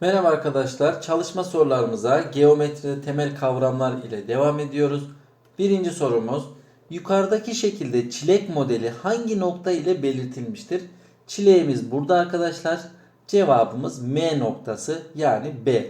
Merhaba arkadaşlar. Çalışma sorularımıza geometride temel kavramlar ile devam ediyoruz. Birinci sorumuz. Yukarıdaki şekilde çilek modeli hangi nokta ile belirtilmiştir? Çileğimiz burada arkadaşlar. Cevabımız M noktası yani B.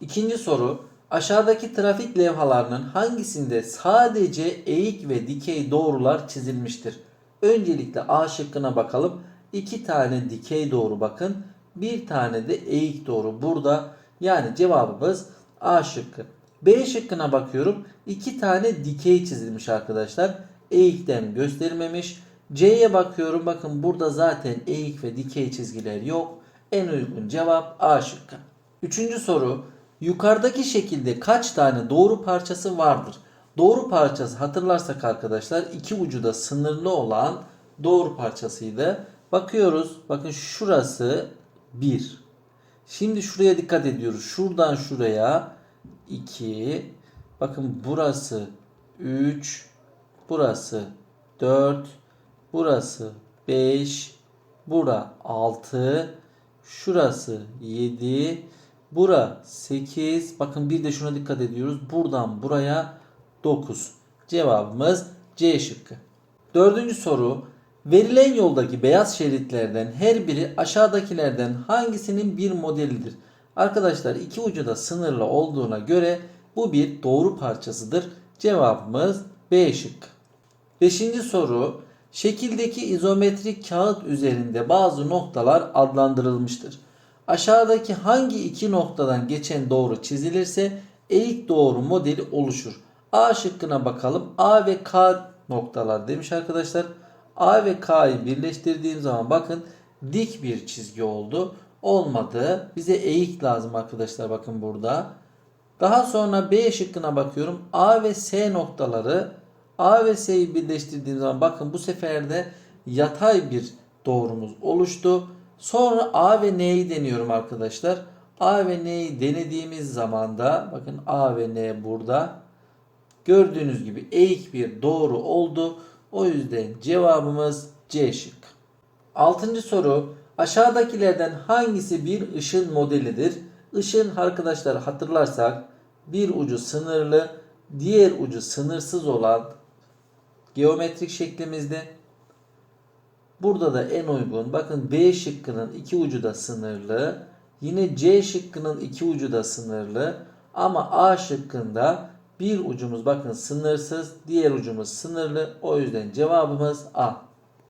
İkinci soru. Aşağıdaki trafik levhalarının hangisinde sadece eğik ve dikey doğrular çizilmiştir? Öncelikle A şıkkına bakalım. İki tane dikey doğru bakın. Bir tane de eğik doğru burada. Yani cevabımız A şıkkı. B şıkkına bakıyorum. İki tane dikey çizilmiş arkadaşlar. Eğikten gösterilmemiş. C'ye bakıyorum. Bakın burada zaten eğik ve dikey çizgiler yok. En uygun cevap A şıkkı. Üçüncü soru. Yukarıdaki şekilde kaç tane doğru parçası vardır? Doğru parçası hatırlarsak arkadaşlar iki ucu da sınırlı olan doğru parçasıydı. Bakıyoruz. Bakın şurası 1. Şimdi şuraya dikkat ediyoruz. Şuradan şuraya 2. Bakın burası 3. Burası 4. Burası 5. Bura 6. Şurası 7. Bura 8. Bakın bir de şuna dikkat ediyoruz. Buradan buraya 9. Cevabımız C şıkkı. Dördüncü soru. Verilen yoldaki beyaz şeritlerden her biri aşağıdakilerden hangisinin bir modelidir? Arkadaşlar iki ucu da sınırlı olduğuna göre bu bir doğru parçasıdır. Cevabımız B şıkkı. Beşinci soru. Şekildeki izometrik kağıt üzerinde bazı noktalar adlandırılmıştır. Aşağıdaki hangi iki noktadan geçen doğru çizilirse eğik doğru modeli oluşur. A şıkkına bakalım. A ve K noktalar demiş arkadaşlar. A ve K'yı birleştirdiğim zaman bakın dik bir çizgi oldu. Olmadı. Bize eğik lazım arkadaşlar bakın burada. Daha sonra B şıkkına bakıyorum. A ve S noktaları A ve S'yi birleştirdiğim zaman bakın bu sefer de yatay bir doğrumuz oluştu. Sonra A ve N'yi deniyorum arkadaşlar. A ve N'yi denediğimiz zaman da bakın A ve N burada. Gördüğünüz gibi eğik bir doğru oldu. O yüzden cevabımız C şık. Altıncı soru. Aşağıdakilerden hangisi bir ışın modelidir? Işın arkadaşlar hatırlarsak bir ucu sınırlı, diğer ucu sınırsız olan geometrik şeklimizde. Burada da en uygun. Bakın B şıkkının iki ucu da sınırlı. Yine C şıkkının iki ucu da sınırlı. Ama A şıkkında bir ucumuz bakın sınırsız, diğer ucumuz sınırlı. O yüzden cevabımız A.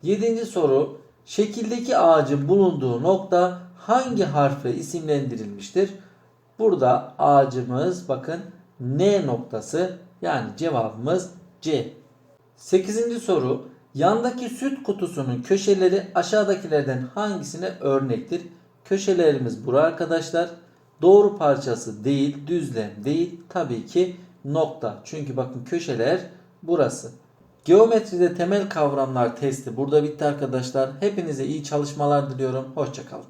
Yedinci soru. Şekildeki ağacın bulunduğu nokta hangi harfle isimlendirilmiştir? Burada ağacımız bakın N noktası yani cevabımız C. Sekizinci soru. Yandaki süt kutusunun köşeleri aşağıdakilerden hangisine örnektir? Köşelerimiz bura arkadaşlar. Doğru parçası değil, düzlem değil. Tabii ki nokta. Çünkü bakın köşeler burası. Geometride temel kavramlar testi burada bitti arkadaşlar. Hepinize iyi çalışmalar diliyorum. Hoşçakalın.